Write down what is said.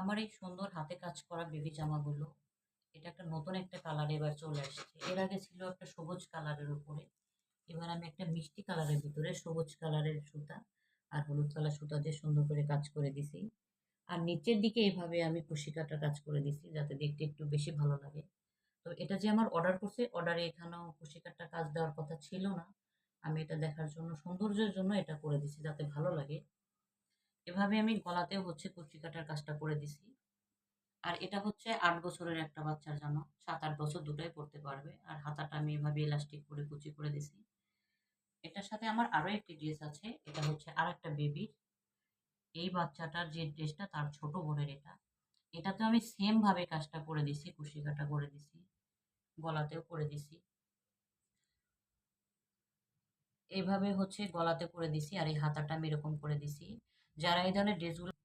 আমার এই সুন্দর হাতে কাজ করা বেবি জামাগুলো, এটা একটা নতুন একটা কালার এবার চলে আসছে। এর আগে ছিল একটা সবুজ কালারের উপরে, এবার আমি একটা মিষ্টি কালারের ভিতরে সবুজ কালারের সুতা আর হলুদ কালার সুতা দিয়ে সুন্দর করে কাজ করে দিছি। আর নিচের দিকে এইভাবে আমি কুশি কাটা কাজ করে দিছি যাতে দেখতে একটু বেশি ভালো লাগে। তো এটা যে আমার অর্ডার করছে অর্ডারে এখানেও কুশি কাটা কাজ দেওয়ার কথা ছিল না। আমি এটা দেখার জন্য, সৌন্দর্যের জন্য এটা করে দিছি যাতে ভালো লাগে। এভাবে আমি গলাতেও হচ্ছে কুচি কাটার কাজটা করে দিছি। আর এটা হচ্ছে আট বছরের একটা বাচ্চার জামা সাত আট বছর দুটোই পরতে পারবে। আর হাতাটা আমি এভাবে ইলাস্টিক করে কুচি করে দিছি। এটার সাথে আমার আরও একটি ড্রেস আছে। এটা হচ্ছে আর একটা বেবির এই বাচ্চাটার যে ড্রেসটা তার ছোট বোনের এটা। এটাতে আমি সেমভাবে কাজটা করে দিছি কুশি কাটা করে দিছি, গলাতেও করে দিছি। এইভাবে হচ্ছে গলাতে করে দিছি আর এই হাতাটা আমি এরকম করে দিছি। যারা এই ধরনের ড্রেসগুলো